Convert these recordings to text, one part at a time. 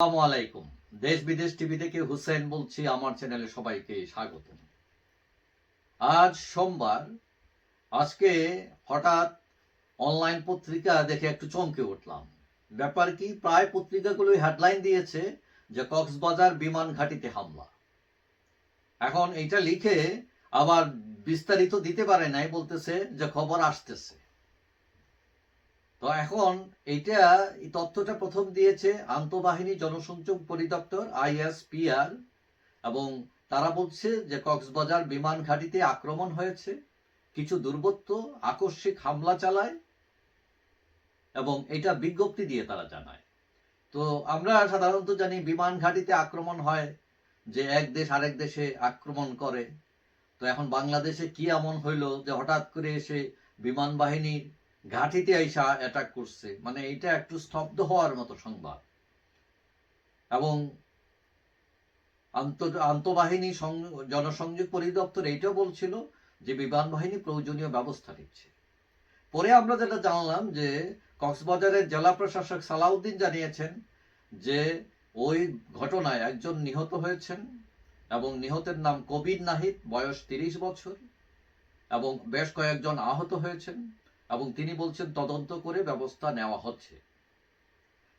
আলাইকুম। দেশ বিদেশ টিভি থেকে হুসেন বলছি, আমার চ্যানেলে সবাইকে স্বাগত আজ সোমবার, আজকে হঠাৎ অনলাইন পত্রিকা দেখে একটু চমকে উঠলাম। ব্যাপার কি, প্রায় পত্রিকাগুলো হেডলাইন দিয়েছে যে কক্সবাজার বিমান ঘাঁটিতে হামলা। এখন এটা লিখে আবার বিস্তারিত দিতে পারে নাই, বলতেছে যে খবর আসতেছে। তো এখন এইটা, এই তথ্যটা প্রথম দিয়েছে আন্তঃবাহিনী জনসংযোগ পরিদপ্তর, আইএসপিআর, এবং তারা বলছে যে কক্সবাজার বিমান ঘাঁটিতে আক্রমণ হয়েছে, কিছু দুর্বৃত্ত আকস্মিক হামলা চালায়, এবং এটা বিজ্ঞপ্তি দিয়ে তারা জানায়। তো আমরা সাধারণত জানি বিমান ঘাঁটিতে আক্রমণ হয় যে এক দেশ আরেক দেশে আক্রমণ করে। তো এখন বাংলাদেশে কি এমন হইল যে হঠাৎ করে এসে বিমান বাহিনীর ঘাঁটিতে আইসা অ্যাটাক করছে। মানে এটা একটু স্তব্ধ হওয়ার মতো সংবাদ। এবং আন্ত, আন্তঃবাহিনী জনসংযোগ পরিদপ্তর এইটাও বলছিল যে বিমান বাহিনী প্রয়োজনীয় ব্যবস্থা নিচ্ছে। পরে আমরা যেটা জানলাম যে কক্সবাজারের জেলা প্রশাসক সালাউদ্দিন জানিয়েছেন যে ওই ঘটনায় একজন নিহত হয়েছেন এবং নিহতের নাম কবির নাহিদ, বয়স তিরিশ বছর এবং বেশ কয়েকজন আহত হয়েছেন। এবং তিনি বলছেন, তদন্ত করে ব্যবস্থা নেওয়া হচ্ছে।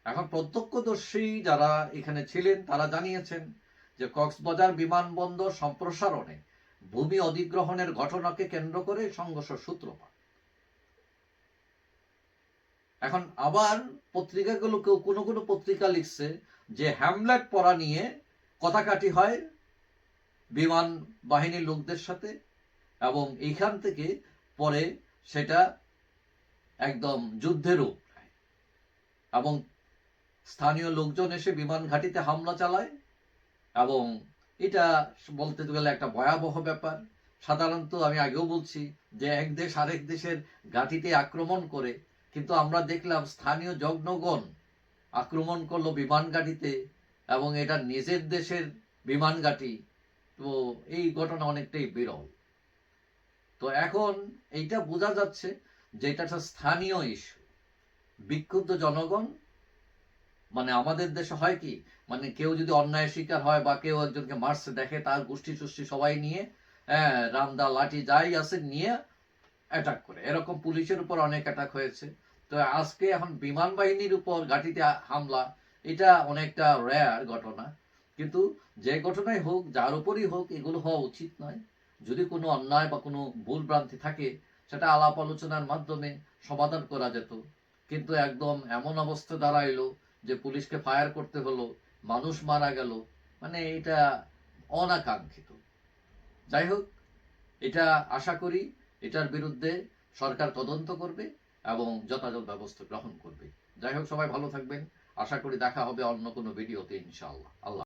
এখন প্রত্যক্ষদর্শী যারা এখানে ছিলেন, তারা জানিয়েছেন যে কক্সবাজার বিমানবন্দর সম্প্রসারণে ভূমি অধিগ্রহণের ঘটনাকে কেন্দ্র করে সংঘর্ষ সূত্রপাত। এখন আবার পত্রিকাগুলো কেউ কোনো কোনো পত্রিকা লিখছে যে হ্যামলেট পড়া নিয়ে কথাকাটি হয় বিমান বাহিনীর লোকদের সাথে এবং এইখান থেকে পরে সেটা একদম যুদ্ধেরও এবং স্থানীয় লোকজন এসে বিমান ঘাঁটিতে হামলা চালায় এবং এটা বলতে গেলে একটা ভয়াবহ ব্যাপার। সাধারণত আমি আগেও বলছি যে এক দেশ আরেক দেশের ঘাঁটিতে আক্রমণ করে, কিন্তু আমরা দেখলাম স্থানীয় জনগণ আক্রমণ করল বিমান ঘাঁটিতে এবং এটা নিজের দেশের বিমান ঘাঁটি। তো এই ঘটনা অনেকটাই বিরল। তো এখন এইটা বোঝা যাচ্ছে যে এটা একটা স্থানীয় ইস্যু বিক্ষুব্ধ জনগণ মানে আমাদের দেশে হয় কি মানে কেউ যদি অন্যায় শিকার হয় বা কেউ একজনকে মারছে, দেখে তার গোষ্ঠী সুষ্ঠী সবাই নিয়ে হ্যাঁ রামদা লাঠি যাই আছে নিয়ে অ্যাটাক করে। এরকম পুলিশের উপর অনেক অ্যাটাক হয়েছে। তো আজকে এখন বিমান বাহিনীর উপর ঘাটিতে হামলা, এটা অনেকটা রেয়ার ঘটনা। কিন্তু যে ঘটনাই হোক, যার উপরই হোক, এগুলো হওয়া উচিত নয়। যদি কোনো অন্যায় বা কোনো ভুল ভ্রান্তি থাকে সেটা আলাপ আলোচনার মাধ্যমে সমাধান করা যেত। কিন্তু একদম এমন অবস্থা দাঁড়াইলো যে পুলিশকে ফায়ার করতে হলো, মানুষ মারা গেল মানে এটা অনাকাঙ্ক্ষিত। যাই হোক, এটা আশা করি এটার বিরুদ্ধে সরকার তদন্ত করবে এবং যথাযথ ব্যবস্থা গ্রহণ করবে। যাই হোক, সবাই ভালো থাকবেন। আশা করি দেখা হবে অন্য কোনো ভিডিওতে ইনশাআল্লাহ। আল্লাহ